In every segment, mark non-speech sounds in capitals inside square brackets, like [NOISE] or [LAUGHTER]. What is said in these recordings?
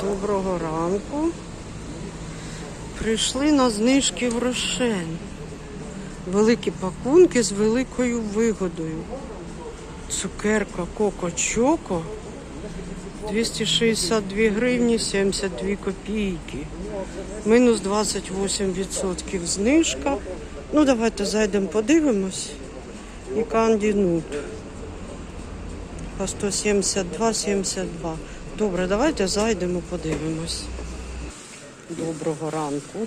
Доброго ранку. Прийшли на знижки в Рошен. Великі пакунки з великою вигодою. Цукерка Коко Чоко 262 гривні 72 копійки. Мінус 28% знижка. Ну, давайте зайдемо, подивимось. І Канді Нут. По 172,72. Добре, давайте зайдемо, подивимось. Доброго ранку.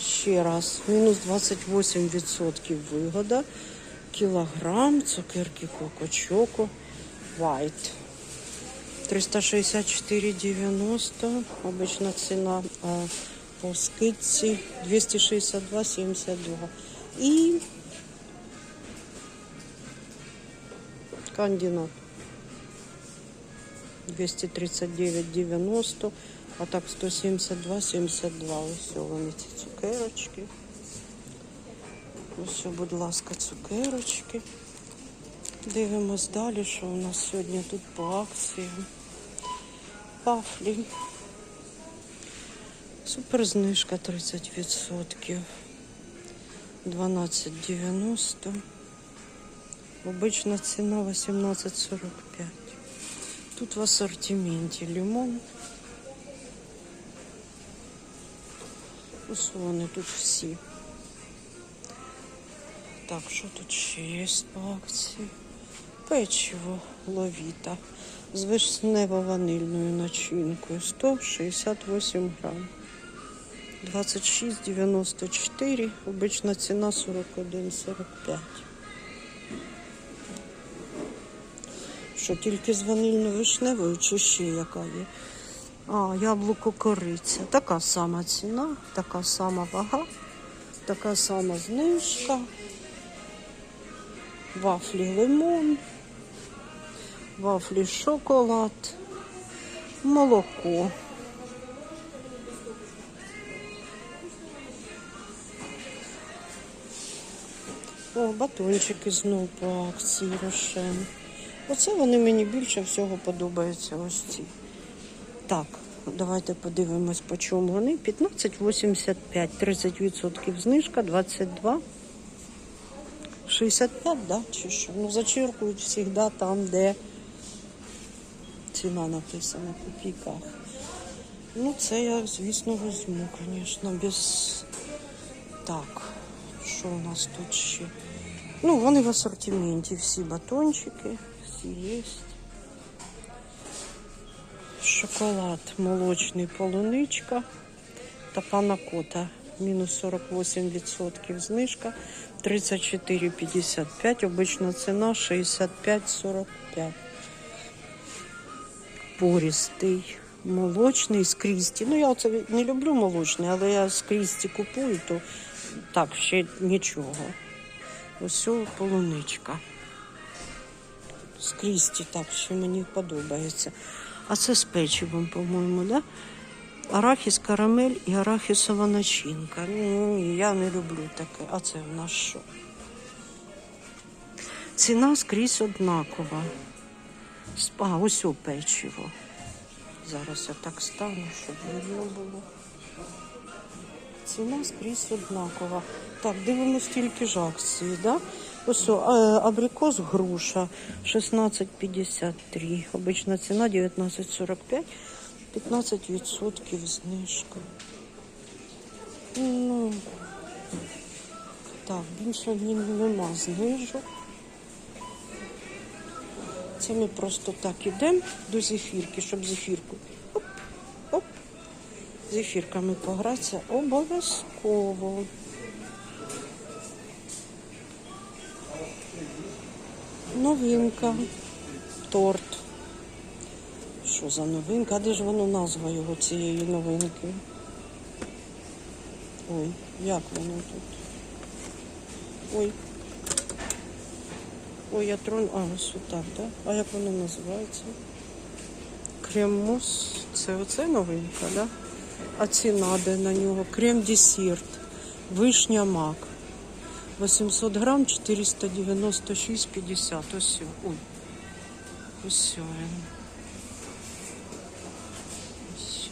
Ще раз. Мінус 28% вигода. Кілограм цукерки Коко Чоко. White. 364,90. Обична ціна. А по скидці 262,72. І кандинат. 239,90, а так 172,72. Ось вони ці цукерочки. Ось, будь ласка, цукерочки. Дивимось далі, що у нас сьогодні тут по акції. Вафлі. Суперзнижка 30%. 12,90. Обична ціна 18,45. Тут в ассортименті лимон. Ось тут всі. Так, що тут ще є по акції? Печиво ловіта з вишнево-ванильною начинкою 168 грам. 26,94, обична ціна 41,45. Що тільки з ванильно-вишневою чи ще яка є? А, яблуко кориця. Така сама ціна, така сама вага, така сама знижка. Вафлі лимон, вафлі шоколад, молоко. О, батончики знову по акції Рошен. Оце вони мені більше всього подобаються ось ці. Так, давайте подивимось, по чому вони. 15,85, 30% знижка, 22. 65, да? Чи що? Ну, зачеркують завжди там, де ціна написана в копійках. Ну, це я, звісно, візьму, звісно, без. Так, що у нас тут ще? Ну, вони в асортименті, всі батончики, всі є. Шоколад молочний полуничка та панакота. Мінус 48% знижка. 34,55. Обична ціна 65,45. Пористий. Молочний з Крісті. Ну, я оце не люблю молочний, але я з Крісті купую, то так, ще нічого. Ось полуничка. Крісті так, що мені подобається. А це з печивом, по-моєму, да? Арахіс, карамель і арахісова начинка. Ну, я не люблю таке. А це в нас що? Ціна скрізь однакова. А, ось о печиво. Зараз я так стану, щоб видно було. Ціна скрізь однакова. Так, дивимось тільки ж акції, да? Ось абрикос груша 16,53. Обична ціна 19,45. 15% знижка. Ну, так, більше нема знижок. Це ми просто так ідемо до зефірки, щоб зефірку. Оп, оп. Зефірками погратися обов'язково. Новинка. Торт. Що за новинка? А де ж воно назва його цієї новинки? Ой, як воно тут? Ой. Ой, я трон. А, ось отак, да? А як воно називається? Креммус. Це оце новинка, да? А ціна де на нього? Крем десерт. Вишня мак. 800 грам 496,50. Ось. Ой. Ось він. Ось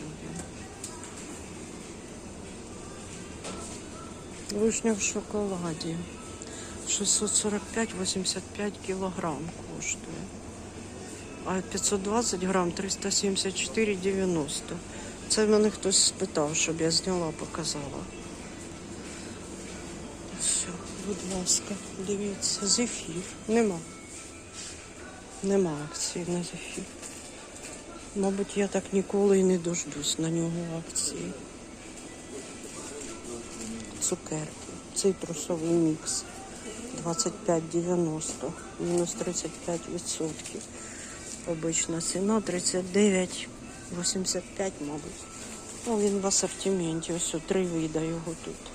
він. Вишня в шоколаді. 645-85 кілограм коштує. А 520 грам 374,90. Це мене хтось спитав, щоб я зняла, показала. Будь ласка, дивіться, зефір. Нема. Нема акції на зефір. Мабуть, я так ніколи і не дождусь на нього акції. Цукерки. Цитрусовий мікс. 25,90. Мінус 35%. Обична ціна 39,85, мабуть. Ну, він в асортименті. Ось три вида його тут.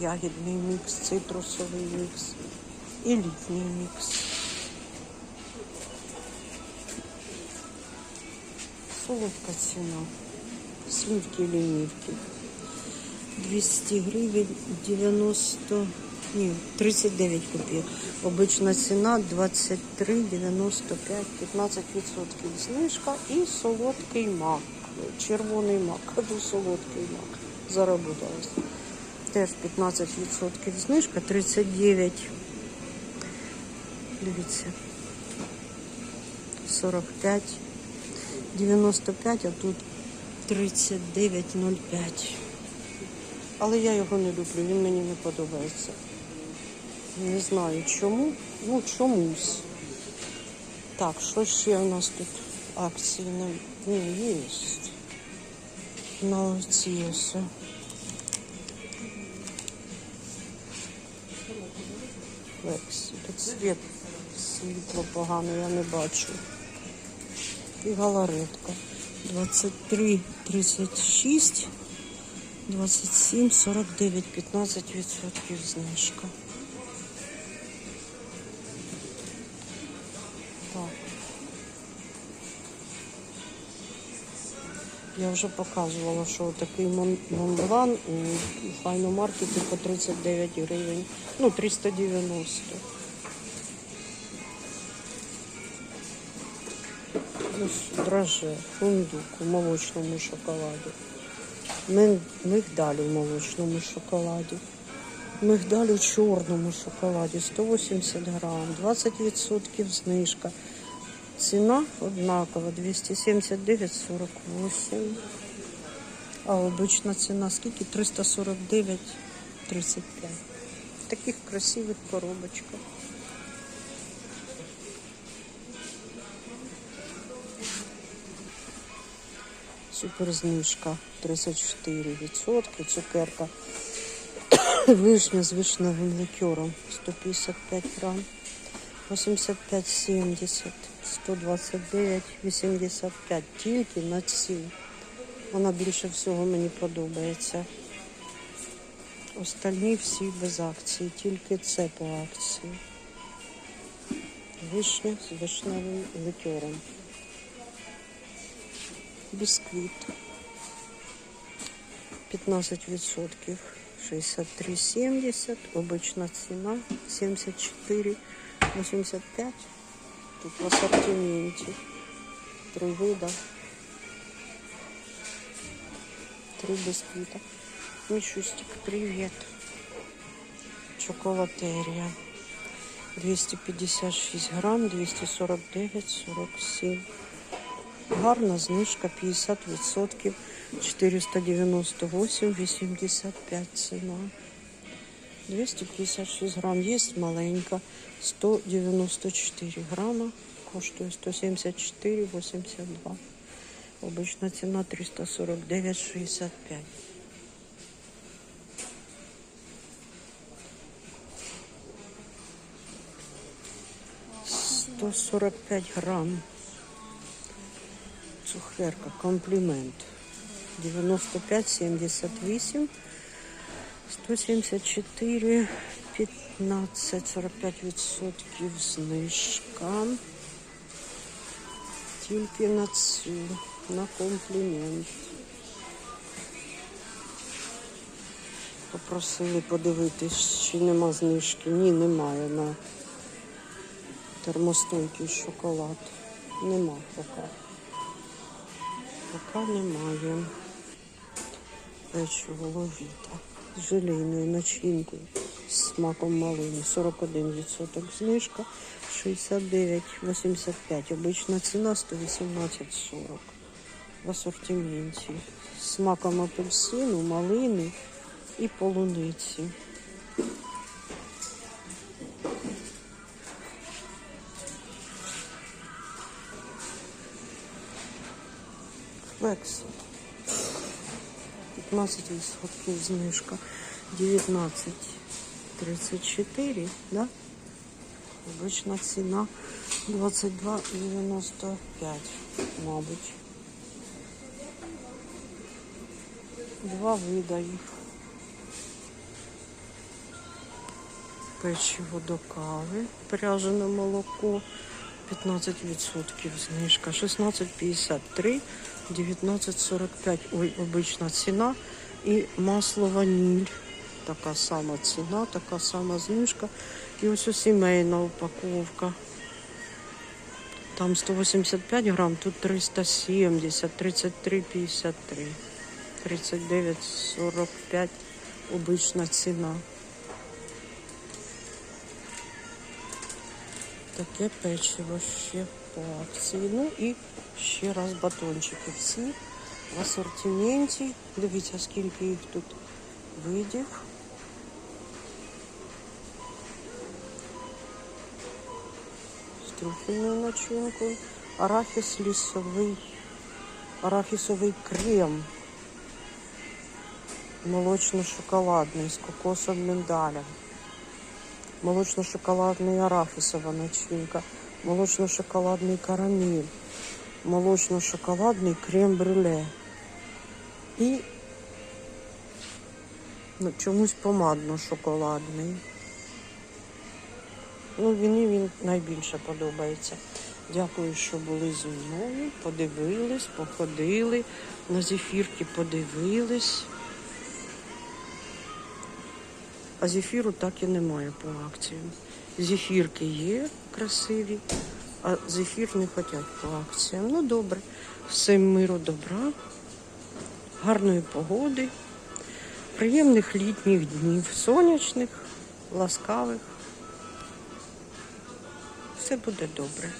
Ягідний мікс, цитрусовий мікс і літній мікс. Солодка ціна. Сливки лінівки. 200 гривень 90, ні, 39 копійок. Обична ціна 23,95, 15% знижка і солодкий мак. Червоний мак, [LAUGHS] кажу солодкий мак. Заработалась. Теж 15% знижка, 39. Дивіться. 45, 95, а тут 39,05. Але я його не люблю, він мені не подобається. Не знаю чому. Ну, чомусь. Так, що ще у нас тут акції? Ні, є. На оці ось. Лексі. Тут світ, світло погано, я не бачу. І галаретка. 23, 36. 27, 49, 15 відсотків знижка. Я вже показувала, що такий мон- монблан у файномаркеті по 39 гривень. Ну, 390. Ну, драже, фундук у молочному шоколаді. Ми- Мигдаль у молочному шоколаді. Мигдаль у чорному шоколаді 180 грам, 20% знижка. Ціна однакова 279,48. А обична ціна скільки? 349,35. В таких красивих коробочках. Суперзнижка 34%, цукерка [COUGHS] вишня з вишневим ликером 155 грам, 85,70, 129,85 тільки на цю. Вона більше всього мені подобається. Остальні всі без акції, тільки це по акції. Вишня з вишневим ликером. Бісквіт. 15%. 63,70. Обична ціна 74,85. Тут в ассортименте. Три вида. Три бисквита. Мишустик, привет. Чоколатерия. 256 грам, 249,47. Гарна знижка 50%, 498,85 ціна. 256 грам. Є маленька, 194 грама, коштує 174,82. Обична ціна 349,65. 145 грам. Цукерка, комплімент. 95, 78, 174, 15, 45 відсотків знижка. Тільки на цю, на комплімент. Попросили подивитись, чи нема знижки. Ні, немає на термостойкий шоколад. Нема поки. Поки немає. Печиво ловіта. З желейною начинкою з смаком малини. 41% знижка, 69,85. Обична ціна 118,40 в асортименті. З смаком апельсину, малини і полуниці. Флекс. 15% знижка. 19,34, да? Обична ціна 22,95, мабуть. Два вида їх. Печиво до кави, пряжене молоко, 15% знижка, 16,53, 19,45, ой, обична ціна. І масло ваніль, така сама ціна, така сама знижка. І ось ось сімейна упаковка. Там 185 грам, тут 370, 33,53, 39,45 обична ціна. Таке печиво ще по акції. Ну і ще раз батончики всі в асортименті. Дивіться, скільки їх тут видів. З трюфельною начинкою. Арахіс лісовий, арахісовий крем. Молочно-шоколадний з кокосом миндалем. Молочно-шоколадний арахісова начинка. Молочно-шоколадний карамель. Молочно-шоколадний крем-брюле. І ну, чомусь помадно-шоколадний. Ну, мені він найбільше подобається. Дякую, що були зі мною. Подивились, походили, на зефірки подивились. А зефіру так і немає по акціям. Зефірки є красиві, а зефір не хочуть по акціям. Ну добре. Всім миру, добра, гарної погоди, приємних літніх днів, сонячних, ласкавих. Все буде добре.